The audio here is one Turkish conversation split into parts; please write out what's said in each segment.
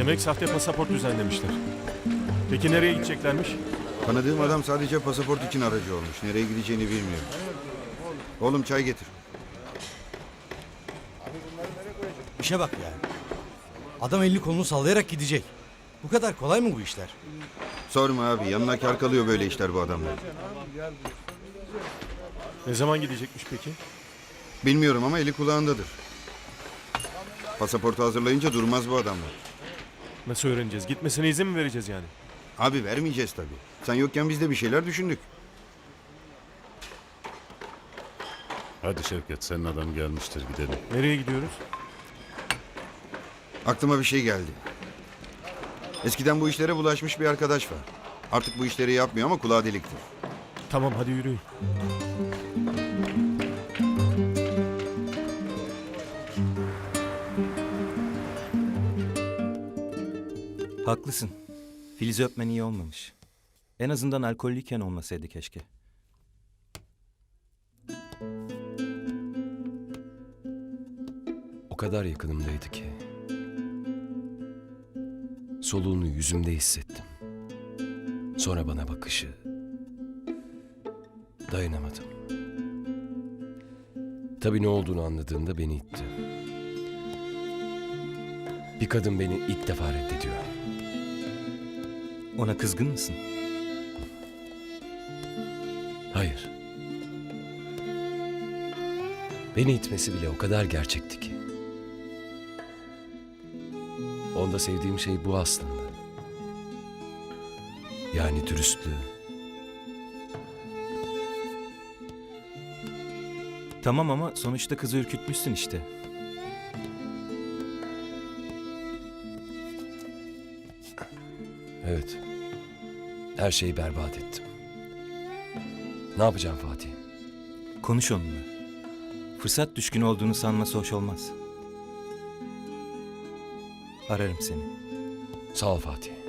Demek sahte pasaport düzenlemişler. Peki nereye gideceklermiş? Tanıdığım adam sadece pasaport için aracı olmuş. Nereye gideceğini bilmiyor. Oğlum çay getir. İşe bak ya. Adam elini kolunu sallayarak gidecek. Bu kadar kolay mı bu işler? Sorma abi yanına kar kalıyor böyle işler bu adamlar. Ne zaman gidecekmiş peki? Bilmiyorum ama eli kulağındadır. Pasaportu hazırlayınca durmaz bu adamlar. Nasıl öğreneceğiz? Gitmesine izin mi vereceğiz yani? Abi vermeyeceğiz tabii. Sen yokken biz de bir şeyler düşündük. Hadi Şevket senin adam gelmiştir gidelim. Nereye gidiyoruz? Aklıma bir şey geldi. Eskiden bu işlere bulaşmış bir arkadaş var. Artık bu işleri yapmıyor ama kulağı deliktir. Tamam hadi yürüyün. Haklısın. Filiz'i öpmen iyi olmamış. En azından alkollüyken olmasaydı keşke. O kadar yakınımdaydı ki. Soluğunu yüzümde hissettim. Sonra bana bakışı. Dayanamadım. Tabii ne olduğunu anladığında beni itti. Bir kadın beni ilk defa reddediyor. Ona kızgın mısın? Hayır. Beni itmesi bile o kadar gerçekti ki. Onda sevdiğim şey bu aslında. Yani dürüstlüğü. Tamam ama sonuçta kızı ürkütmüşsün işte. Evet. Her şeyi berbat ettim. Ne yapacağım Fatih? Konuş onunla. Fırsat düşkün olduğunu sanması hoş olmaz. Ararım seni. Sağ ol Fatih.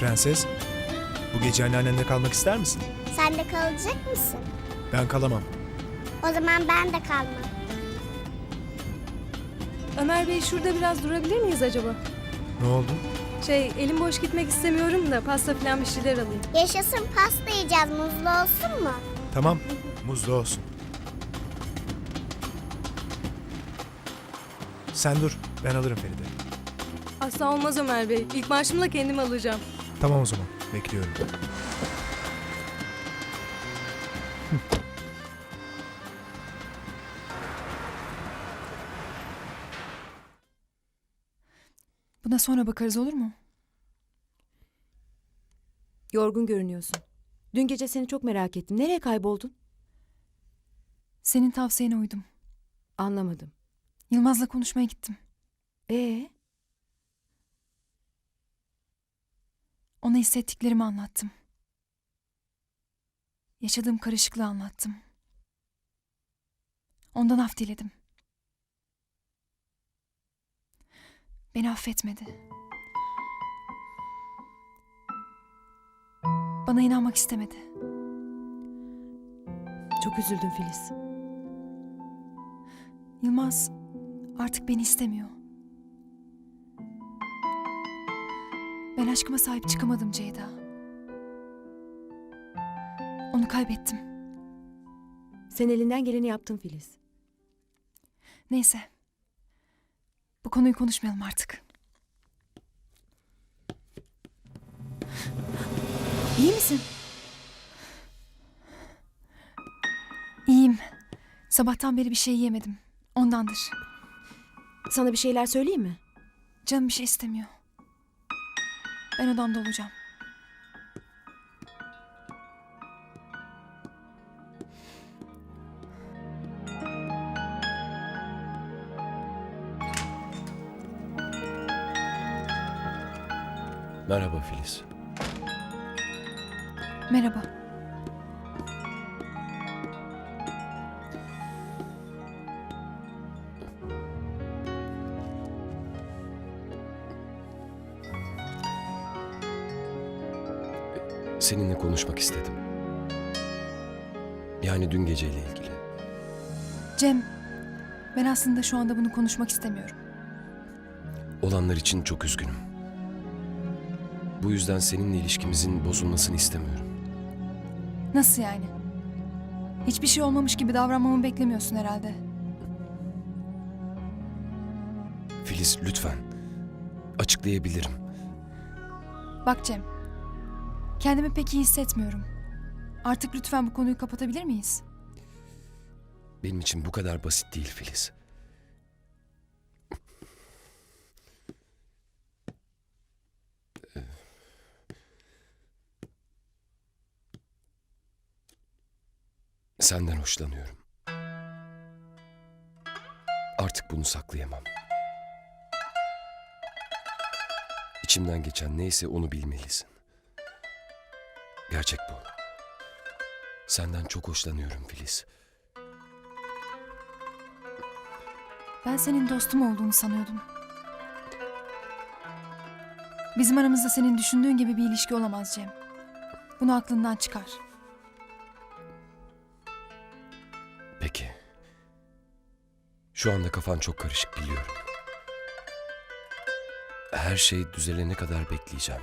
Prenses, bu gece anneannende kalmak ister misin? Sen de kalacak mısın? Ben kalamam. O zaman ben de kalmam. Ömer Bey şurada biraz durabilir miyiz acaba? Ne oldu? Şey elim boş gitmek istemiyorum da pasta falan bir şeyler alayım. Yaşasın pasta yiyeceğiz muzlu olsun mu? Tamam, muzlu olsun. Sen dur, ben alırım Feride. Asla olmaz Ömer Bey. İlk maaşımla kendim alacağım. Tamam o zaman, bekliyorum. Buna sonra bakarız olur mu? Yorgun görünüyorsun. Dün gece seni çok merak ettim. Nereye kayboldun? Senin tavsiyene uydum. Anlamadım. Yılmaz'la konuşmaya gittim. Ee, Ona hissettiklerimi anlattım. Yaşadığım karışıklığı anlattım. Ondan af diledim. Beni affetmedi. Bana inanmak istemedi. çok üzüldüm Filiz. Yılmaz artık beni istemiyor. Ben aşkıma sahip çıkamadım Ceyda. Onu kaybettim. Sen elinden geleni yaptın Filiz. Neyse. Bu konuyu konuşmayalım artık. İyi misin? İyiyim. Sabahtan beri bir şey yemedim. Ondandır. Sana bir şeyler söyleyeyim mi? Canım bir şey istemiyor. Ben odamda olacağım. Merhaba Filiz. Merhaba. Seninle konuşmak istedim. Yani dün geceyle ilgili. Cem, ben aslında şu anda bunu konuşmak istemiyorum. Olanlar için çok üzgünüm. Bu yüzden seninle ilişkimizin bozulmasını istemiyorum. Nasıl yani? Hiçbir şey olmamış gibi davranmamı beklemiyorsun herhalde. Filiz lütfen. Açıklayabilirim. Bak Cem, kendimi pek iyi hissetmiyorum. Artık lütfen bu konuyu kapatabilir miyiz? Benim için bu kadar basit değil Filiz. Senden hoşlanıyorum. Artık bunu saklayamam. İçimden geçen neyse onu bilmelisin. Gerçek bu. Senden çok hoşlanıyorum Filiz. Ben senin dostum olduğunu sanıyordum. Bizim aramızda senin düşündüğün gibi bir ilişki olamaz Cem. Bunu aklından çıkar. Peki. Şu anda kafan çok karışık biliyorum. Her şey düzelene kadar bekleyeceğim.